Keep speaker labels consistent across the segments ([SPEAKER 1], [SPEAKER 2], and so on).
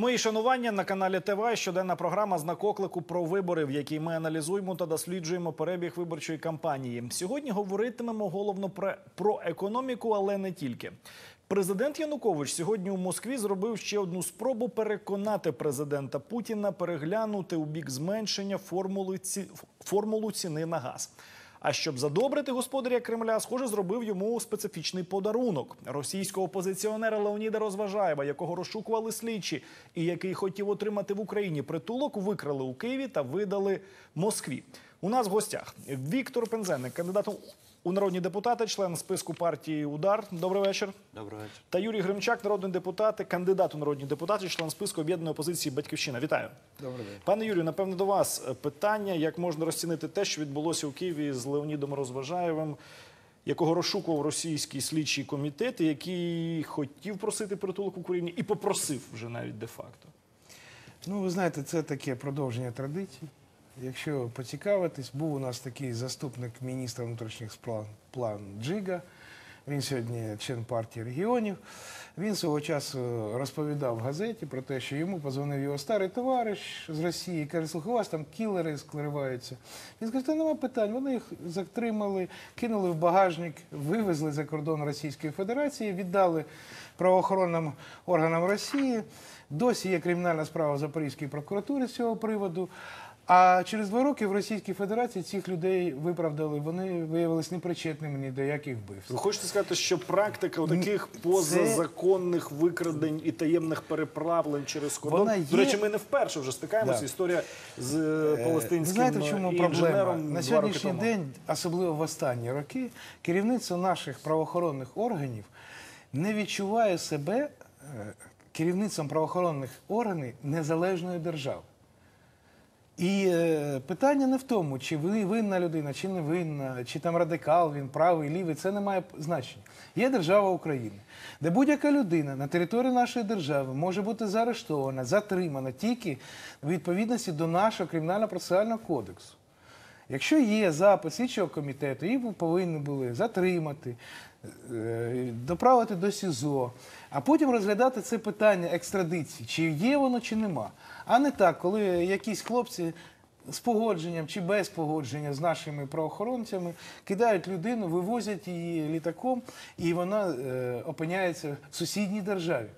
[SPEAKER 1] Мої шанування на каналі ТВ щоденна програма знак оклику про вибори, в якій ми аналізуємо та досліджуємо перебіг виборчої кампанії. Сьогодні говоритимемо головно про, економіку, але не тільки. Президент Янукович сьогодні у Москві зробив ще одну спробу переконати президента Путіна переглянути у бік зменшення формули ці, формулу ціни на газ. А щоб задобрити господаря Кремля, схоже, зробив йому специфічний подарунок російського опозиціонера Леоніда Розважаєва, якого розшукували слідчі, і який хотів отримати в Україні притулок, викрали у Києві та видали Москві. У нас в гостях Віктор Пензенник, кандидат у народні депутати, член списку партії Удар. Добрий вечір.
[SPEAKER 2] Доброго вечора.
[SPEAKER 1] Та Юрій Гримчак, народний депутат, кандидат у народні депутати, член списку об'єднаної опозиції Батьківщина. Вітаю.
[SPEAKER 3] Добрий день.
[SPEAKER 1] Пане Юрію, напевно, до вас питання, як можна розцінити те, що відбулося у Києві з Леонідом Розважаєвим, якого розшукував російський слідчий комітет, який хотів просити притулок в Україні і попросив вже навіть де-факто.
[SPEAKER 3] Ну, ви знаєте, це таке продовження традицій. Якщо поцікавитись, був у нас такий заступник міністра внутрішніх справ план Джига. Він сьогодні член партії регіонів. Він свого часу розповідав в газеті про те, що йому позвонив його старий товариш з Росії, каже, слухай, у вас там кілери скливаються. Він сказав, та нема питань. Вони їх затримали, кинули в багажник, вивезли за кордон Російської Федерації, віддали правоохоронним органам Росії. Досі є кримінальна справа в Запорізькій прокуратурі з цього приводу. А через два роки в Російській Федерації цих людей виправдали. Вони виявилися непричетними ні до яких вбивств.
[SPEAKER 1] Ви хочете сказати, що практика таких позазаконних викрадень і таємних переправлень через кордон,
[SPEAKER 3] Вона
[SPEAKER 1] до речі, ми не вперше вже стикаємося.
[SPEAKER 3] Да.
[SPEAKER 1] Історія з е, палестинським
[SPEAKER 3] знаєте, в чому проблема? На сьогоднішній день, особливо в останні роки, керівництво наших правоохоронних органів не відчуває себе е, керівництвом правоохоронних органів незалежної держави. І е, питання не в тому, чи ви винна людина, чи не винна, чи там радикал, він правий, лівий, це не має значення. Є держава України, де будь-яка людина на території нашої держави може бути заарештована, затримана тільки в відповідності до нашого кримінально-процесуального кодексу. Якщо є запит слідчого комітету, їх повинні були затримати, е, доправити до СІЗО, а потім розглядати це питання екстрадиції, чи є воно, чи нема. А не так, коли якісь хлопці з погодженням чи без погодження з нашими правоохоронцями кидають людину, вивозять її літаком, і вона е, опиняється в сусідній державі.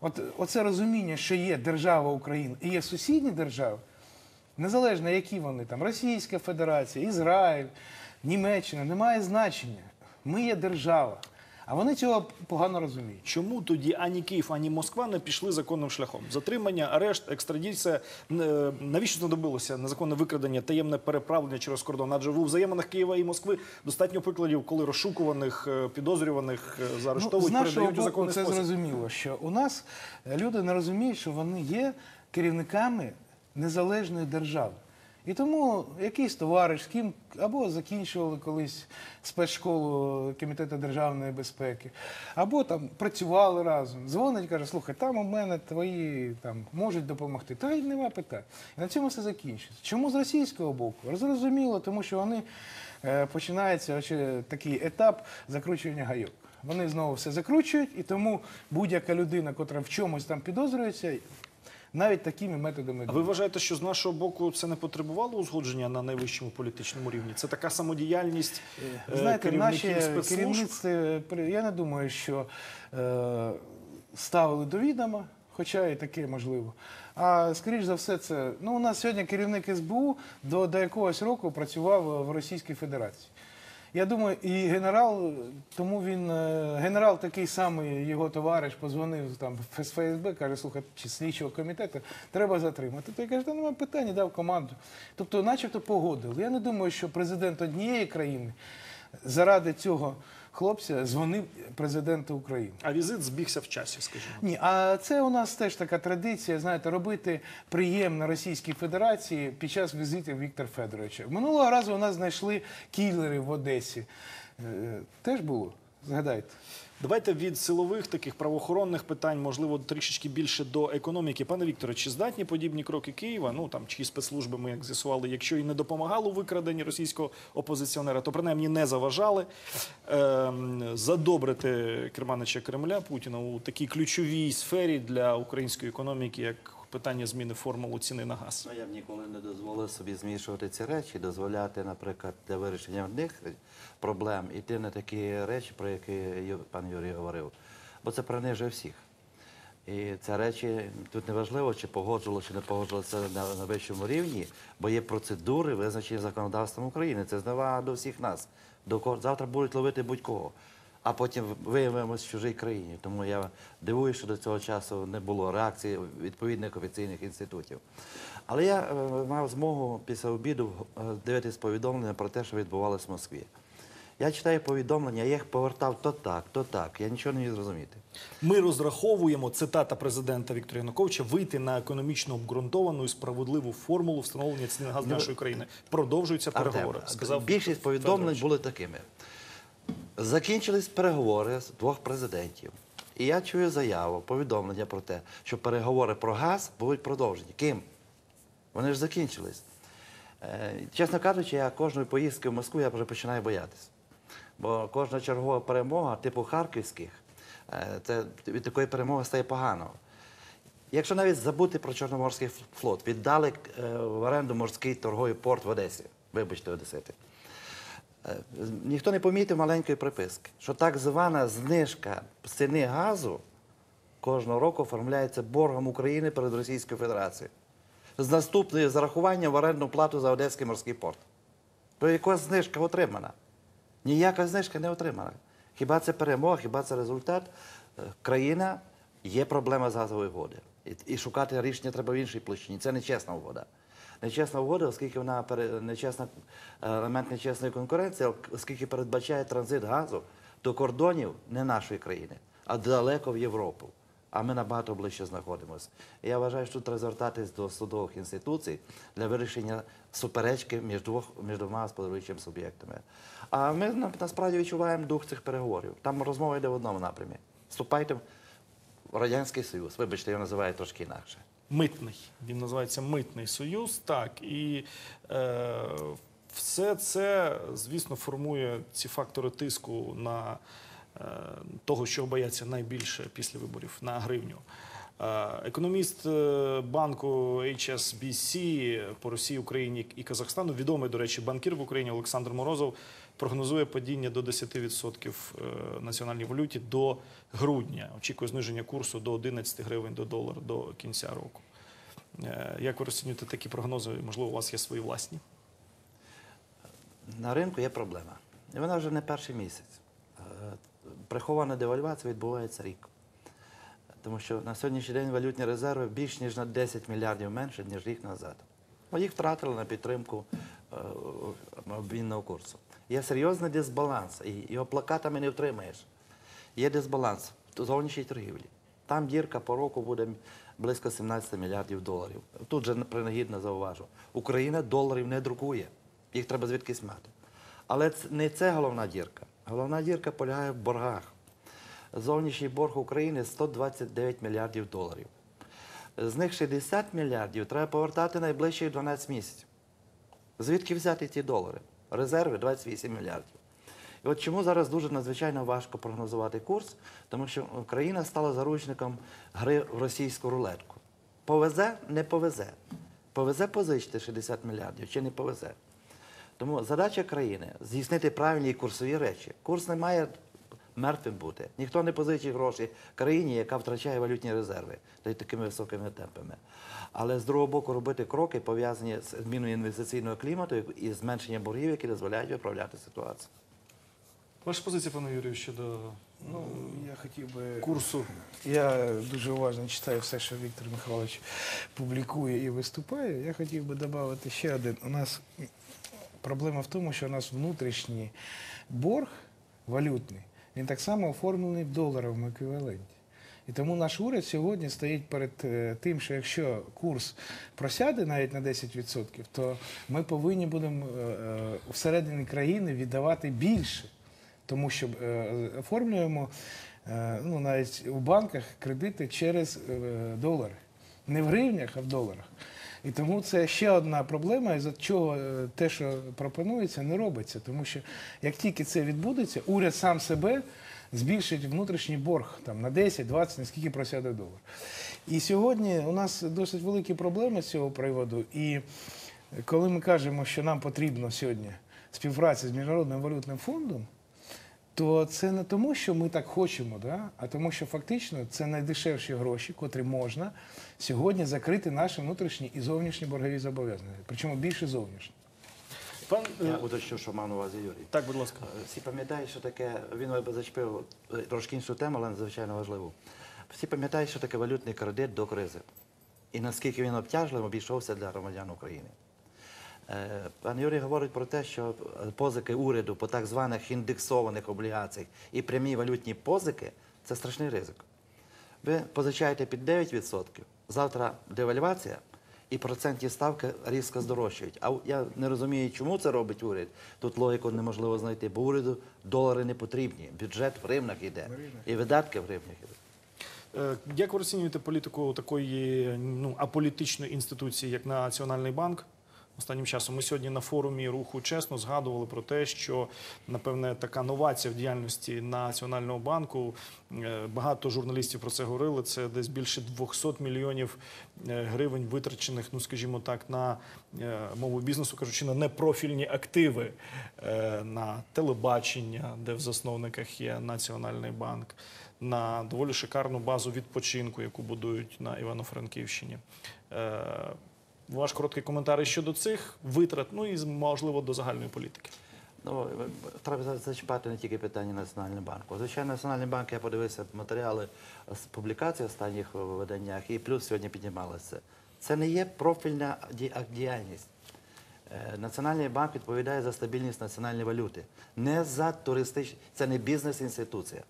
[SPEAKER 3] От оце розуміння, що є держава Україна і є сусідні держави, Незалежно, які вони там, Російська Федерація, Ізраїль, Німеччина, немає значення. Ми є держава. А вони цього погано розуміють.
[SPEAKER 1] Чому тоді ані Київ, ані Москва не пішли законним шляхом? Затримання, арешт, екстрадиція. Е, Навіщо знадобилося незаконне викрадення, таємне переправлення через кордон? Адже у взаєминах Києва і Москви достатньо прикладів, коли розшукуваних, е, підозрюваних е, заарештовують,
[SPEAKER 3] нашого
[SPEAKER 1] передають у законний
[SPEAKER 3] це
[SPEAKER 1] спосіб.
[SPEAKER 3] зрозуміло, що у нас люди не розуміють, що вони є керівниками незалежної держави. І тому якийсь товариш, з ким або закінчували колись спецшколу Комітету державної безпеки, або там працювали разом, дзвонить, каже, слухай, там у мене твої там можуть допомогти. Та й нема питань. І на цьому все закінчиться. Чому з російського боку? Зрозуміло, тому що вони е, починається такий етап закручування гайок. Вони знову все закручують, і тому будь-яка людина, котра в чомусь там підозрюється, навіть такими методами.
[SPEAKER 1] А ви вважаєте, що з нашого боку це не потребувало узгодження на найвищому політичному рівні? Це така самодіяльність е,
[SPEAKER 3] Знаєте, наші
[SPEAKER 1] спецслужб?
[SPEAKER 3] я не думаю, що е, ставили до відома, хоча і таке можливо. А скоріш за все, це ну у нас сьогодні керівник СБУ до, до якогось року працював в Російській Федерації. Я думаю, і генерал, тому він е, генерал такий самий, його товариш позвонив там з ФСБ, каже, слухай, чи слідчого комітету, треба затримати. Той каже, та немає питання, дав команду. Тобто, начебто погодили. Я не думаю, що президент однієї країни заради цього хлопця дзвонив президенту України.
[SPEAKER 1] А візит збігся в часі, скажімо.
[SPEAKER 3] Ні, а це у нас теж така традиція, знаєте, робити приємно Російській Федерації під час візитів Віктора Федоровича. Минулого разу у нас знайшли кілери в Одесі. Е, Теж було. Згадайте.
[SPEAKER 1] Давайте від силових таких правоохоронних питань, можливо, трішечки більше до економіки. Пане Вікторе, чи здатні подібні кроки Києва? Ну там чиї спецслужби ми як з'ясували, якщо і не допомагало викраденні російського опозиціонера, то принаймні не заважали ем, задобрити керманича Кремля Путіна у такій ключовій сфері для української економіки, як питання зміни формули ціни на газ.
[SPEAKER 2] Ну, я б ніколи не дозволив собі змішувати ці речі, дозволяти, наприклад, для вирішення одних проблем йти на такі речі, про які пан Юрій говорив. Бо це принижує всіх. І ці речі тут не важливо, чи погоджувало, чи не погоджувалося на, на вищому рівні, бо є процедури, визначені законодавством України. Це зневага до всіх нас. До кого завтра будуть ловити будь-кого. А потім виявимось в чужій країні. Тому я дивуюся, що до цього часу не було реакції відповідних офіційних інститутів. Але я е, мав змогу після обіду е, дивитись повідомлення про те, що відбувалося в Москві. Я читаю повідомлення, я їх повертав то так, то так. Я нічого не міг зрозуміти.
[SPEAKER 1] Ми розраховуємо цитата президента Віктора Януковича вийти на економічно обґрунтовану і справедливу формулу встановлення ціни на газ нашої країни. Продовжуються переговори. Сказав
[SPEAKER 2] більшість повідомлень
[SPEAKER 1] Федорович.
[SPEAKER 2] були такими. Закінчились переговори з двох президентів. І я чую заяву, повідомлення про те, що переговори про газ будуть продовжені. Ким? Вони ж закінчились. Е, чесно кажучи, я кожної поїздки в Москву я вже починаю боятися. Бо кожна чергова перемога, типу харківських, е, це від такої перемоги стає погано. Якщо навіть забути про Чорноморський флот, віддали е, в оренду морський торговий порт в Одесі, вибачте, Одесити. Е, Ніхто не помітив маленької приписки, що так звана знижка ціни газу кожного року оформляється боргом України перед Російською Федерацією. З наступною зарахуванням в орендну плату за Одеський морський порт. То якась знижка отримана? Ніяка знижка не отримана. Хіба це перемога, хіба це результат? Е, Країна є проблема з газової угоди. І, шукати рішення треба в іншій площині. Це нечесна угода. Нечесна угода, оскільки вона нечесна, е, елемент нечесної конкуренції, оскільки передбачає транзит газу до кордонів не нашої країни, а далеко в Європу. А ми набагато ближче знаходимося. Я вважаю, що тут треба звертатись до судових інституцій для вирішення суперечки між, двома господарюючими суб'єктами. А ми насправді відчуваємо дух цих переговорів. Там розмова йде в одному напрямі. Вступайте в Радянський Союз. Вибачте, я називаю трошки інакше.
[SPEAKER 1] Митний. Він називається Митний Союз. Так і е, все це, звісно, формує ці фактори тиску на е, того, що бояться найбільше після виборів на гривню. Е, Економіст е, банку HSBC по Росії, Україні і Казахстану, відомий, до речі, банкір в Україні Олександр Морозов прогнозує падіння до 10% е, національній валюті до грудня. Очікує зниження курсу до 11 гривень до долара до кінця року. Е, Як ви розцінюєте такі прогнози? Можливо, у вас є свої власні?
[SPEAKER 2] На ринку є проблема. І вона вже не перший місяць. Е, Прихована девальвація відбувається рік. Тому що на сьогоднішній день валютні резерви більш ніж на 10 мільярдів менше, ніж рік назад. Ну, їх втратили на підтримку обмінного курсу. Є серйозний дисбаланс, і його плакатами не втримаєш. Є дисбаланс в зовнішній торгівлі. Там дірка по року буде близько 17 мільярдів доларів. Тут же принагідно зауважу. Україна доларів не друкує. Їх треба звідкись мати. Але не це головна дірка. Головна дірка полягає в боргах. Зовнішній борг України 129 мільярдів доларів. З них 60 мільярдів треба повертати найближчі 12 місяців. Звідки взяти ці долари? Резерви 28 мільярдів. І от чому зараз дуже надзвичайно важко прогнозувати курс, тому що Україна стала заручником гри в російську рулетку. Повезе, не повезе. Повезе позичити 60 мільярдів чи не повезе. Тому задача країни здійснити правильні курсові речі. Курс не має мертвим бути. Ніхто не позичить гроші країні, яка втрачає валютні резерви та й такими високими темпами. Але з другого боку робити кроки, пов'язані з зміною інвестиційного клімату і зменшенням боргів, які дозволяють виправляти ситуацію.
[SPEAKER 1] Ваша позиція, пане Юрію, щодо
[SPEAKER 3] Ну, я хотів би
[SPEAKER 1] курсу
[SPEAKER 3] Я дуже уважно читаю все, що Віктор Михайлович публікує і виступає. Я хотів би додати ще один. У нас проблема в тому, що у нас внутрішній борг валютний, він так само оформлений в доларовому еквіваленті. І тому наш уряд сьогодні стоїть перед е, тим, що якщо курс просяде навіть на 10%, то ми повинні будемо е, е, всередині країни віддавати більше тому що оформлюємо ну, навіть у банках кредити через долари. Не в гривнях, а в доларах. І тому це ще одна проблема, із-за чого е, те, що пропонується, не робиться. Тому що як тільки це відбудеться, уряд сам себе збільшить внутрішній борг там, на 10-20, наскільки просяде долар. І сьогодні у нас досить великі проблеми з цього приводу. І коли ми кажемо, що нам потрібно сьогодні співпраця з Міжнародним валютним фондом, то це не тому, що ми так хочемо, да? а тому, що фактично це найдешевші гроші, котрі можна сьогодні закрити наші внутрішні і зовнішні боргові зобов'язання. Причому більше зовнішні.
[SPEAKER 1] Пан
[SPEAKER 2] Я
[SPEAKER 1] е,
[SPEAKER 2] уточню, що мав на увазі Юрій.
[SPEAKER 1] так, будь ласка.
[SPEAKER 2] Е, Всі пам'ятають, що таке, він зачепив е, трошки іншу тему, але надзвичайно важливу. Всі пам'ятають, що таке валютний кредит до кризи. І наскільки він обтяжливим обійшовся для громадян України. Е, Пан Юрій говорить про те, що позики уряду по так званих індексованих облігаціях і прямі валютні позики це страшний ризик. Ви позичаєте під 9%, завтра девальвація, і процентні ставки різко здорожчують. А я не розумію, чому це робить уряд. Тут логіку неможливо знайти, бо уряду долари не потрібні. Бюджет в гривнях йде, і видатки в гривнях йдуть.
[SPEAKER 1] Е, Як ви розцінюєте політику такої ну, аполітичної інституції, як Національний банк? Останнім часом ми сьогодні на форумі руху чесно згадували про те, що напевне така новація в діяльності Національного банку. е, Багато журналістів про це говорили. Це десь більше 200 мільйонів е, гривень витрачених, ну скажімо так, на е, мову бізнесу, кажучи, на непрофільні активи на телебачення, де в засновниках є Національний банк, на доволі шикарну базу відпочинку, яку будують на Івано-Франківщині. Ваш короткий коментар щодо цих витрат, ну і можливо до загальної політики.
[SPEAKER 2] Ну, треба зачіпати не тільки питання Національного банку. Звичайно, Національний банк, я подивився матеріали з публікацій останніх виданнях, і плюс сьогодні піднімалося. Це не є профільна діяльність. Е, Національний банк відповідає за стабільність національної валюти. Не за туристичні, це не бізнес-інституція.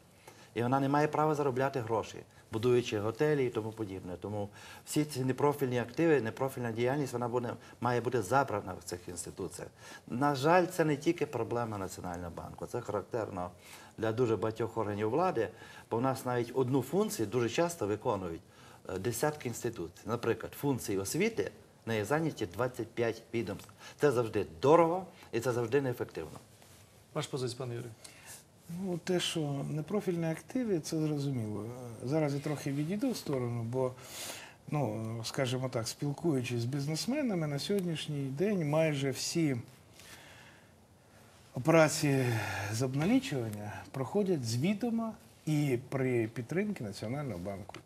[SPEAKER 2] І вона не має права заробляти гроші, будуючи готелі і тому подібне. Тому всі ці непрофільні активи, непрофільна діяльність, вона буде, має бути забрана в цих інституціях. На жаль, це не тільки проблема Національного банку, це характерно для дуже багатьох органів влади, бо в нас навіть одну функцію дуже часто виконують е, десятки інституцій. Наприклад, функції освіти нею зайняті 25 відомств. Це завжди дорого і це завжди неефективно.
[SPEAKER 1] Ваш позиція, пане Юрій.
[SPEAKER 3] Ну, те, що непрофільні активи, це зрозуміло. Зараз я трохи відійду в сторону, бо, ну, скажімо так, спілкуючись з бізнесменами, на сьогоднішній день майже всі операції з обналічування проходять з відома і при підтримці Національного банку.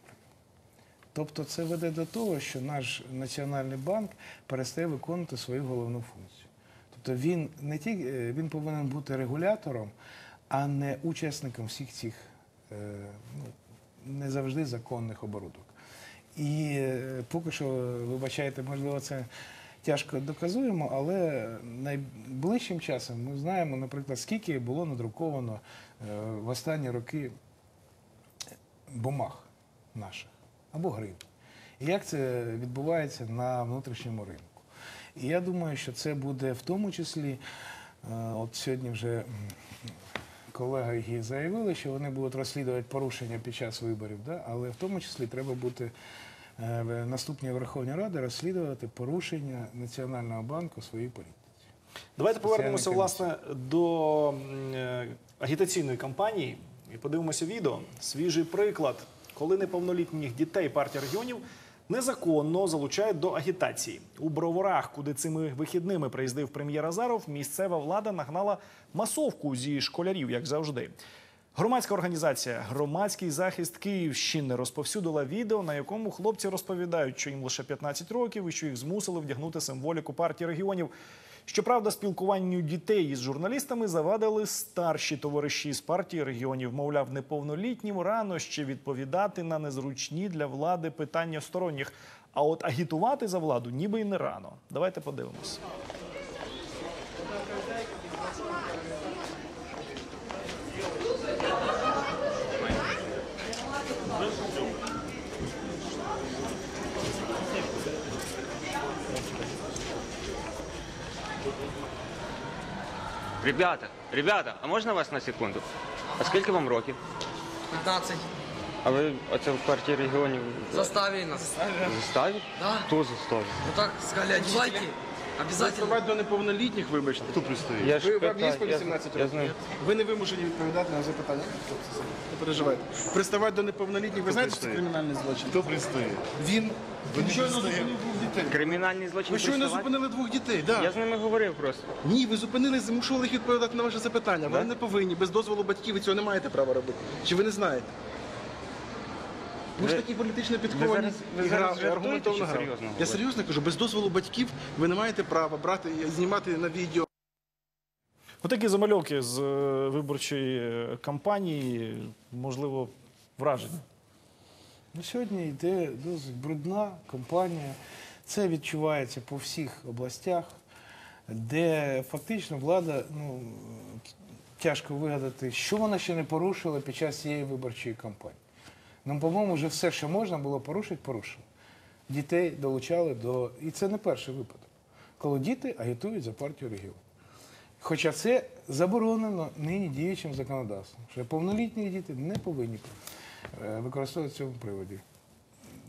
[SPEAKER 3] Тобто це веде до того, що наш Національний банк перестає виконувати свою головну функцію. Тобто він не тільки е, він повинен бути регулятором, а не учасником всіх цих е, ну, не завжди законних оборудок. І е, поки що, вибачайте, можливо, це тяжко доказуємо, але найближчим часом ми знаємо, наприклад, скільки було надруковано е, в останні роки бумаг наших або гривень. І як це відбувається на внутрішньому ринку. І я думаю, що це буде в тому числі, от сьогодні вже колеги заявили, що вони будуть розслідувати порушення під час виборів, да? але в тому числі треба бути е, в наступній Верховній Раді розслідувати порушення Національного банку своїй політиці.
[SPEAKER 1] Давайте повернемося власне до е, агітаційної кампанії і подивимося відео. Свіжий приклад, коли неповнолітніх дітей партія регіонів незаконно залучають до агітації у броварах, куди цими вихідними приїздив прем'єр Азаров. Місцева влада нагнала масовку зі школярів, як завжди. Громадська організація Громадський захист Київщини розповсюдила відео, на якому хлопці розповідають, що їм лише 15 років і що їх змусили вдягнути символіку партії регіонів. Щоправда, спілкуванню дітей із журналістами завадили старші товариші з партії регіонів. Мовляв, неповнолітнім рано ще відповідати на незручні для влади питання сторонніх. А от агітувати за владу ніби й не рано. Давайте подивимось.
[SPEAKER 4] Ребята, ребята, а можна вас на секунду? А скільки вам років?
[SPEAKER 5] 15.
[SPEAKER 4] А ви оце в партії регіонів
[SPEAKER 5] Заставили нас.
[SPEAKER 4] заставить?
[SPEAKER 5] Да.
[SPEAKER 4] Хто заставить?
[SPEAKER 5] Ну так сказали, одевайте. Обязательно.
[SPEAKER 6] Приставати до неповнолітніх, вибачте.
[SPEAKER 4] Я ж
[SPEAKER 6] Ви вам є
[SPEAKER 4] питаю,
[SPEAKER 6] по
[SPEAKER 4] я-
[SPEAKER 6] 18
[SPEAKER 4] я
[SPEAKER 6] років?
[SPEAKER 4] знаю.
[SPEAKER 6] Ви не вимушені відповідати на запитання. Не переживайте. Приставати до неповнолітніх, ви знаєте, що це кримінальний злочин?
[SPEAKER 7] Хто пристає?
[SPEAKER 6] Він, він щойно зупинив двох дітей.
[SPEAKER 4] Кримінальний злочин
[SPEAKER 6] Ви щойно зупинили двох дітей, так.
[SPEAKER 4] Я з ними говорив просто.
[SPEAKER 6] Ні, ви зупинили, змушували їх відповідати на ваше запитання. Вони не повинні, без дозволу батьків ви цього не маєте права робити. Чи ви не знаєте? Ви ж такі політично
[SPEAKER 4] ви
[SPEAKER 6] підковані
[SPEAKER 4] ви зараз жартуєте
[SPEAKER 6] аргументовно
[SPEAKER 4] чи серйозно
[SPEAKER 6] Я серйозно кажу, без дозволу батьків ви не маєте права брати, знімати на відео.
[SPEAKER 1] Отакі замальовки з е, виборчої е, кампанії, можливо, враження.
[SPEAKER 3] Ну, сьогодні йде досить брудна кампанія. Це відчувається по всіх областях, де фактично влада ну, тяжко вигадати, що вона ще не порушила під час цієї виборчої кампанії. Ну, по-моєму, вже все, що можна було порушити, порушили. Дітей долучали до. І це не перший випадок, коли діти агітують за партію регіону. Хоча це заборонено нині діючим законодавством, що повнолітні діти не повинні е, використовувати в цьому приводі.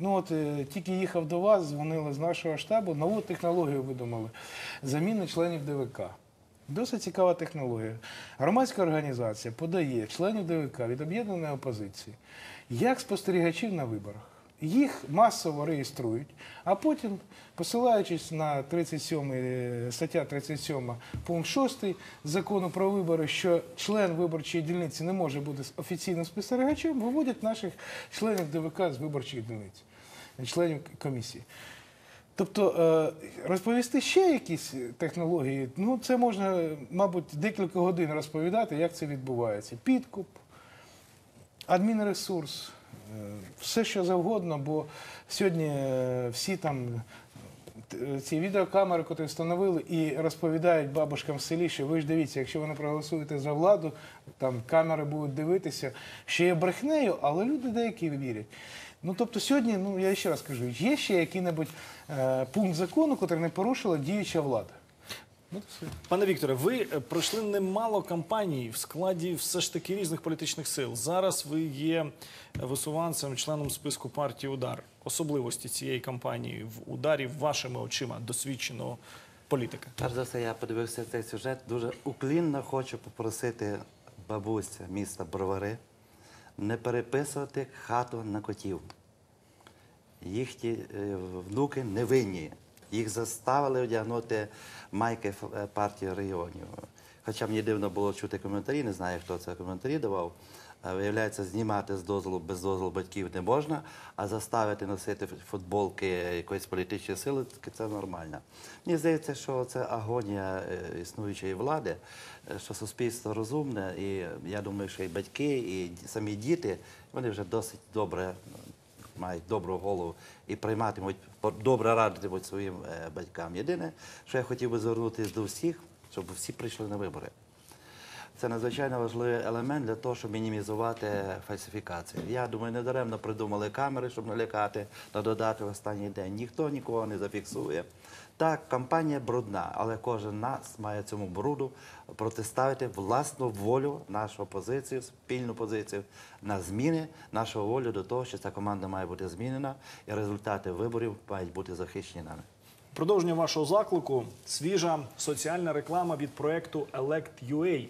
[SPEAKER 3] Ну от е, тільки їхав до вас, дзвонили з нашого штабу, нову технологію видумали. Заміни членів ДВК. Досить цікава технологія. Громадська організація подає членів ДВК від об'єднаної опозиції як спостерігачів на виборах. Їх масово реєструють, а потім, посилаючись на 37, е, стаття 37 пункт 6 закону про вибори, що член виборчої дільниці не може бути офіційним спостерігачем, виводять наших членів ДВК з виборчих дільниць, членів комісії. Тобто е, розповісти ще якісь технології, ну це можна, мабуть, декілька годин розповідати, як це відбувається. Підкуп, адмінресурс, е, все що завгодно, бо сьогодні е, всі там ці відеокамери, які встановили, і розповідають бабушкам в селі, що ви ж дивіться, якщо ви не проголосуєте за владу, там камери будуть дивитися, що є брехнею, але люди деякі вірять. Ну тобто сьогодні, ну я ще раз кажу, є ще який-небудь е, пункт закону, який не порушила діюча влада. Ну, все.
[SPEAKER 1] Пане Вікторе, ви е, пройшли немало кампаній в складі все ж таки різних політичних сил. Зараз ви є висуванцем, членом списку партії Удар. Особливості цієї кампанії в ударі вашими очима досвідченого політика.
[SPEAKER 2] Перш за все, я подивився цей сюжет. Дуже уклінно хочу попросити бабуся міста Бровари не переписувати хату на котів. Їхні е, внуки не винні. Їх заставили одягнути майки е, партії регіонів. Хоча мені дивно було чути коментарі, не знаю, хто це коментарі давав. Виявляється, знімати з дозволу без дозволу батьків не можна, а заставити носити футболки якоїсь політичної сили це нормально. Мені здається, що це агонія е, існуючої влади, е, що суспільство розумне, і я думаю, що і батьки, і самі діти вони вже досить добре е, мають добру голову і прийматимуть, добре радитимуть своїм е, батькам. Єдине, що я хотів би звернутися до всіх, щоб всі прийшли на вибори. Це надзвичайно важливий елемент для того, щоб мінімізувати фальсифікації. Я думаю, недаремно придумали камери, щоб налякати та додати в останній день. Ніхто нікого не зафіксує. Так, кампанія брудна, але кожен нас має цьому бруду протиставити власну волю, нашу позицію, спільну позицію на зміни, нашу волю до того, що ця команда має бути змінена, і результати виборів мають бути захищені нами.
[SPEAKER 1] Продовження вашого заклику свіжа соціальна реклама від проекту Elect.ua.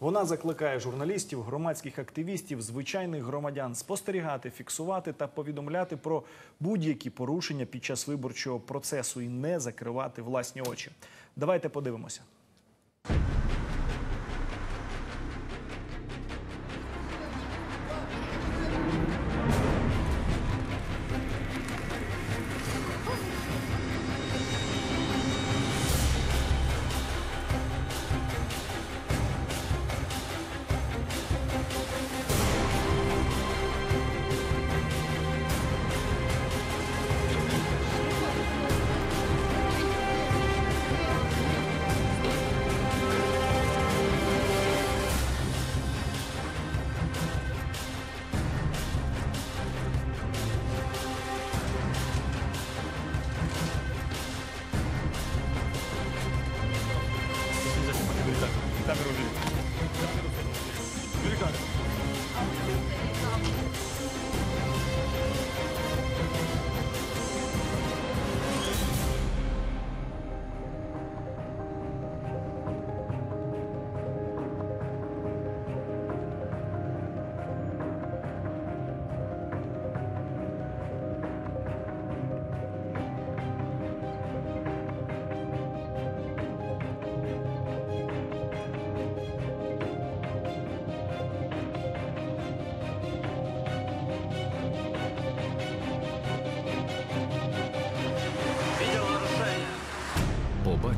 [SPEAKER 1] Вона закликає журналістів, громадських активістів, звичайних громадян спостерігати, фіксувати та повідомляти про будь-які порушення під час виборчого процесу і не закривати власні очі. Давайте подивимося.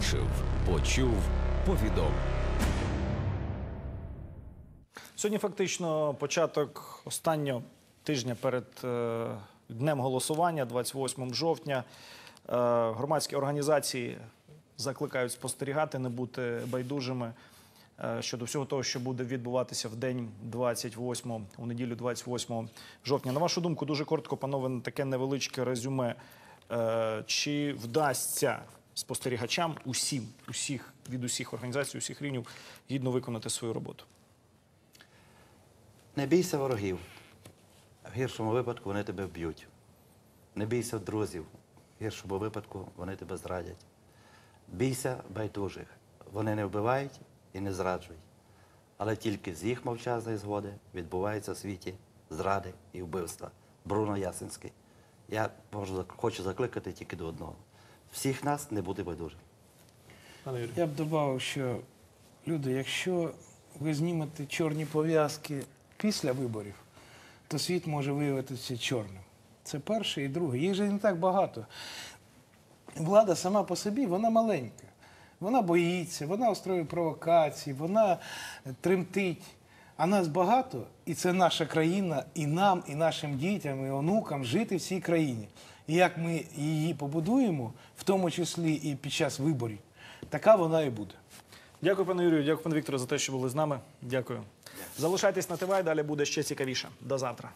[SPEAKER 7] Побачив, почув, повідомив.
[SPEAKER 1] Сьогодні фактично початок останнього тижня перед е, днем голосування, 28 жовтня. Е, громадські організації закликають спостерігати, не бути байдужими е, щодо всього того, що буде відбуватися в день 28, у неділю 28 жовтня. На вашу думку, дуже коротко, панове, таке невеличке резюме. Е, чи вдасться спостерігачам усім, усіх від усіх організацій, усіх рівнів гідно виконати свою роботу?
[SPEAKER 2] Не бійся ворогів. В гіршому випадку вони тебе вб'ють. Не бійся друзів. В гіршому випадку вони тебе зрадять. Бійся байдужих. Вони не вбивають і не зраджують. Але тільки з їх мовчазної згоди відбуваються в світі зради і вбивства. Бруно Ясенський. Я можу, хочу закликати тільки до одного. Всіх нас не бути байдужим.
[SPEAKER 3] Я б додав, що люди, якщо ви знімете чорні пов'язки після виборів, то світ може виявитися чорним. Це перше і друге. Їх же не так багато. Влада сама по собі, вона маленька. Вона боїться, вона устроює провокації, вона тремтить. А нас багато, і це наша країна, і нам, і нашим дітям, і онукам жити в цій країні. І як ми її побудуємо, в тому числі і під час виборів, така вона і буде.
[SPEAKER 1] Дякую, пане Юрію, дякую, пане Вікторе, за те, що були з нами. Дякую. Залишайтесь на ТВ, далі буде ще цікавіше. До завтра.